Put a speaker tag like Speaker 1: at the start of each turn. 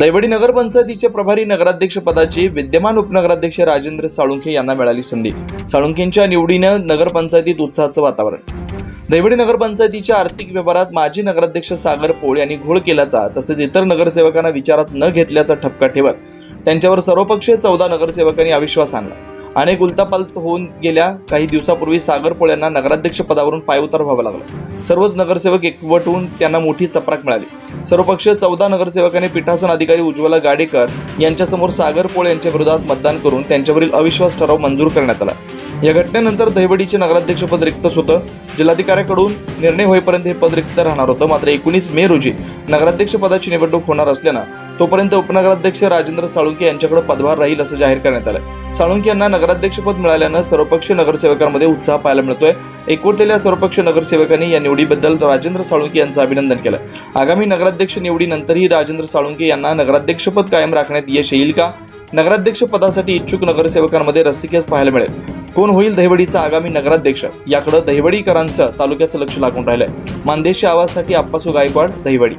Speaker 1: दैवडी नगरपंचायतीचे प्रभारी नगराध्यक्ष पदाची विद्यमान उपनगराध्यक्ष राजेंद्र साळुंखे यांना मिळाली संधी. साळुंखेंच्या निवडीनं नगरपंचायतीत उत्साहाचं वातावरण. दैवडी नगरपंचायतीच्या आर्थिक व्यवहारात माजी नगराध्यक्ष सागर पोळ यांनी घोळ केल्याचा तसेच इतर नगरसेवकांना विचारात न घेतल्याचा ठपका ठेवत त्यांच्यावर सर्वपक्षीय चौदा नगरसेवकांनी अविश्वास आणला. अनेक उलतापालत होऊन गेल्या काही दिवसापूर्वी सागर पोळ्यांना नगराध्यक्ष पदावरून पायउतार व्हावं लागलं. सर्वच नगरसेवक एकवट होऊन त्यांना मोठी चपराक मिळाली. सर्वपक्षीय चौदा नगरसेवकांनी पीठासन अधिकारी उज्ज्वला गाडेकर यांच्यासमोर सागर पोळ यांच्या विरोधात मतदान करून त्यांच्यावरील अविश्वास ठराव मंजूर करण्यात आला. या घटनेनंतर दहिवडीचे नगराध्यक्षपद रिक्तच होतं. जिल्हाधिकाऱ्याकडून निर्णय होईपर्यंत हे पद रिक्त राहणार होतं. मात्र एकोणीस मे रोजी नगराध्यक्ष पदाची निवडणूक होणार असल्यानं तोपर्यंत उपनगराध्यक्ष राजेंद्र साळुंके यांच्याकडे पदभार राहील असं जाहीर करण्यात आलं. साळुंके यांना नगराध्यक्षपद मिळाल्यानं सर्वपक्षीय नगरसेवकांमध्ये उत्साह पाहायला मिळतोय. एकवटलेल्या सर्वपक्षीय नगरसेवकांनी या निवडीबद्दल राजेंद्र साळुंके यांचं अभिनंदन केलं. आगामी नगराध्यक्ष निवडीनंतरही राजेंद्र साळुंके यांना नगराध्यक्षपद कायम राखण्यात यश येईल का? नगराध्यक्ष पदासाठी इच्छुक नगरसेवकांमध्ये रसिकेच पाहायला मिळेल. कोण होईल दहिवडीचा आगामी नगराध्यक्ष? याकडे दहिवडीकरांचं तालुक्याचं लक्ष लागून राहिलंय. मानदेशी आवाजसाठी आप्पासू गायकवाड दहिवडी.